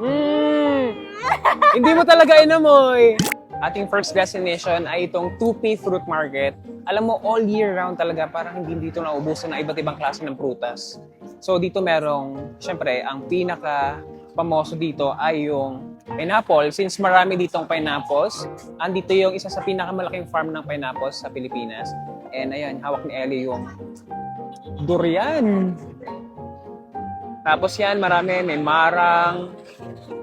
Mm. Hindi mo talaga inamoy. Ating first destination ay itong Tupi Fruit Market. Alam mo, all year round talaga, parang hindi dito naubusan ng iba't ibang klase ng prutas. So dito merong, syempre, ang pinaka pamoso dito ay yung pineapple. Since marami ditong pineapples, andito yung isa sa pinakamalaking farm ng pineapples sa Pilipinas. And ayan, hawak ni Ellie yung durian. Tapos yan, marami. May marang.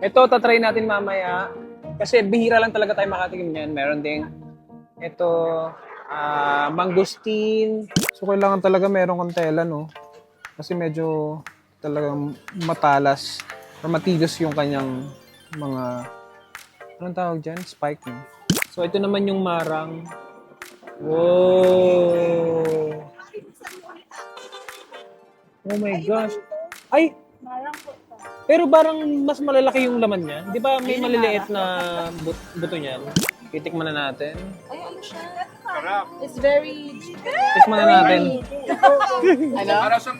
Ito, tatry natin mamaya. Kasi bihira lang talaga tayo makatikim niyan. Meron ding ito, ah, mangustin. So, kailangan talaga meron kang tela, no? Kasi medyo talagang matalas or matigas yung kanyang mga anong tawag dyan? Spike, no? So, ito naman yung marang. Wow! Oh my gosh. Ay, pero parang mas malalaki yung laman niya. Di ba may maliliit na but- buto niyan? Titikman na natin. Ay, ano siya? It's very... Tikman na natin. Ano? Para sa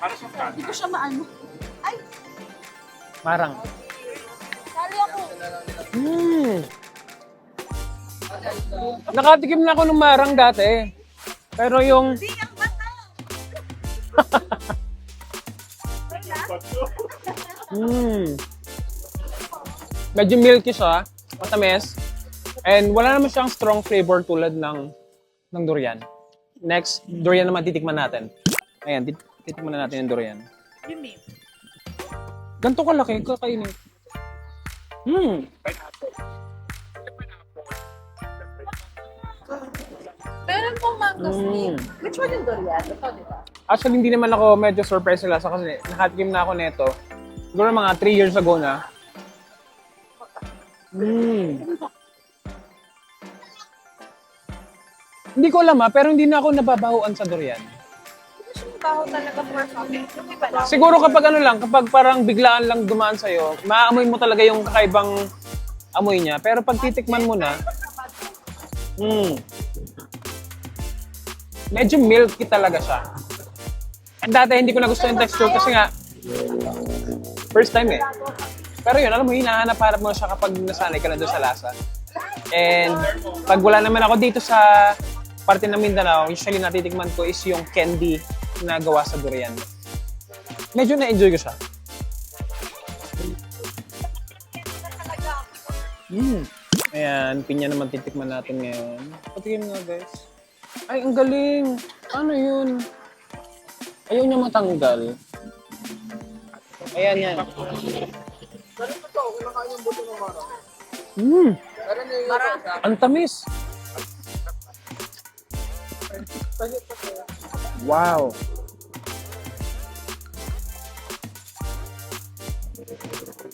para sa. Hindi ko siya maano. Ay, Marang. sali ako. Hmm. Nakatikim na ako ng marang dati. Pero yung... Hmm. Medyo milky siya. Matamis. And wala naman siyang strong flavor tulad ng ng durian. Next, durian naman titikman natin. Ayan, tit- titikman na natin yung durian. Ganito kalaki, kakainin. Hmm. Meron pong mangosteen. Mm. Which one yung durian? Ito, di ba? Actually, hindi naman ako medyo surprised sa lasa kasi nakatikim na ako nito. Siguro mga 3 years ago na. Mm. Hindi ko alam ha, pero hindi na ako nababahuan sa durian. Mabaho talaga for something. Yung iba lang. Siguro kapag ano lang, kapag parang biglaan lang dumaan sa'yo, maaamoy mo talaga yung kakaibang amoy niya. Pero pag titikman mo na, mm, medyo milky talaga siya. And dati hindi ko na gusto yung texture kasi nga, first time eh. Pero yun, alam mo, hinahanap-hanap mo siya kapag nasanay ka na doon sa lasa. And pag wala naman ako dito sa parte ng Mindanao, usually natitikman ko is yung candy na gawa sa durian. Medyo na-enjoy ko siya. Mm. Ayan, pinya naman titikman natin ngayon. Patikim nga guys. Ay, ang galing! Ano yun? Ayaw niya matanggal. Ayan yan. Mm. Ang tamis. Wow.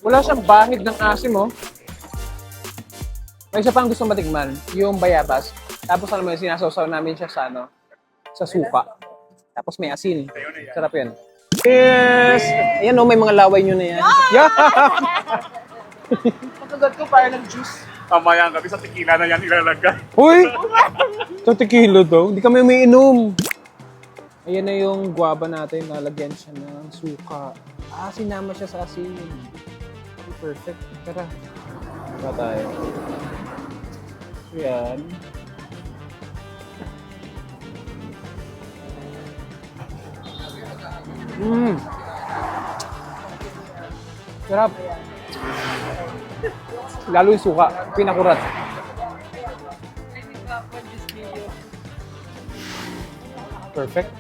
Wala siyang bahid ng asim, oh. May isa pang gusto matikman, yung bayabas. Tapos alam mo yun, sinasawsaw namin siya sa ano, sa suka. Tapos may asin. Sarap yan. Yes! Ayan oh, may mga laway nyo na yan. Yeah! Pagkagat ko parang nag-juice. Mamaya gabi sa tequila na yan ilalagay. Uy! Ito tequila daw. Hindi kami umiinom. Ayan na yung guava natin. Lalagyan siya ng suka. Ah, sinama siya sa asin. Perfect. Tara. Tara tayo. Yan. Mmm. Sarap. Lalo yung suka. Pinakurat. Perfect.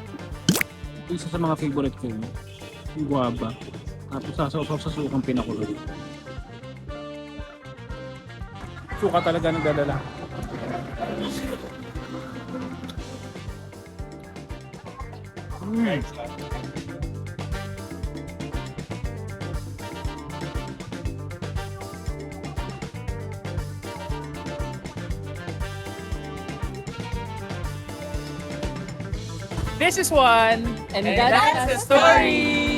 Isa sa mga favorite ko, yung guava. Tapos sasaw sa sukang pinakulo. Suka talaga nagdadala. This is one, And and that's the story.